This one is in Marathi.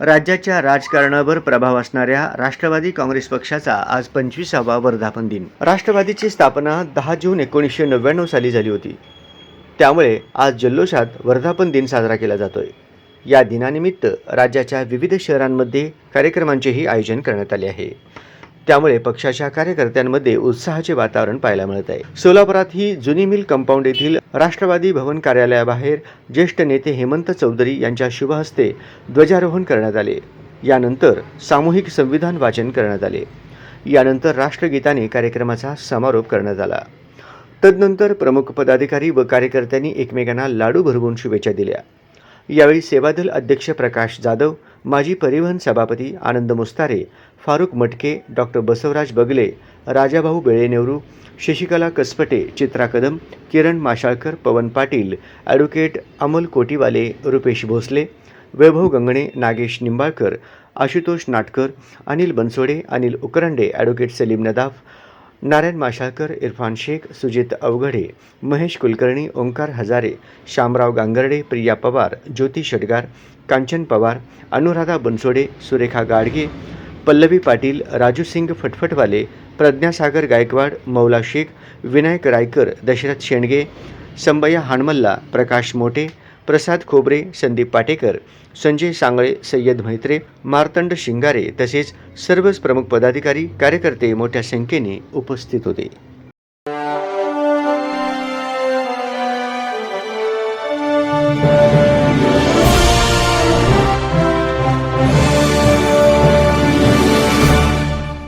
राज्याच्या राजकारणावर प्रभाव असणाऱ्या राष्ट्रवादी काँग्रेस पक्षाचा आज पंचवीसावा वर्धापन दिन. राष्ट्रवादीची स्थापना दहा जून एकोणीसशे नव्याण्णव साली झाली होती. त्यामुळे आज जल्लोषात वर्धापन दिन साजरा केला जातोय. या दिनानिमित्त राज्याच्या विविध शहरांमध्ये कार्यक्रमांचेही आयोजन करण्यात आले आहे. त्यामुळे पक्षाच्या कार्यकर्त्यांमध्ये उत्साहाचे वातावरण पाहायला मिळत आहे. सोलापुरातही जुनी मिल कंपाऊंड येथील राष्ट्रवादी भवन कार्यालयाबाहेर ज्येष्ठ नेते हेमंत चौधरी यांच्या शुभहस्ते ध्वजारोहण करण्यात आले. यानंतर सामूहिक संविधान वाचन करण्यात आले. यानंतर राष्ट्रगीताने कार्यक्रमाचा समारोप करण्यात आला. तदनंतर प्रमुख पदाधिकारी व कार्यकर्त्यांनी एकमेकांना लाडू भरवून शुभेच्छा दिल्या. यावेळी सेवादल अध्यक्ष प्रकाश जाधव माजी परिवहन सभापती आनंद मुस्तारे Farooq Matke doctor Basavraj Bagle Rajabhau Belenevaru Shashikala Kaspate Chitra Kadam Kiran Mashalkar Pawan Patil advocate Amol Kotiwale Rupesh Bhosale Vaibhav Gangane Nagesh Nimbalkar Ashutosh Natkar Anil Bansode Anil Ukarande advocate Salim Nadaf Narayan Mashalkar Irfan Shaikh Sujit Avaghade Mahesh Kulkarni Omkar Hazare Shamrao Gangarde Priya Pawar Jyoti Shetgar Kanchan Pawar Anuradha Bansode Surekha Gadge Pallavi Patil Raju Singh Phatphatwale Pradnyasagar Gaikwad Maula Shaikh Vinayak Raikar Dasharath Shendge संबया हाणमल्ला प्रकाश मोटे प्रसाद खोबरे संदीप पाटेकर संजय सांगळे सय्यद म्हैत्रे मार्तंड शिंगारे तसेच सर्वच प्रमुख पदाधिकारी कार्यकर्ते मोठ्या संख्येने उपस्थित होते.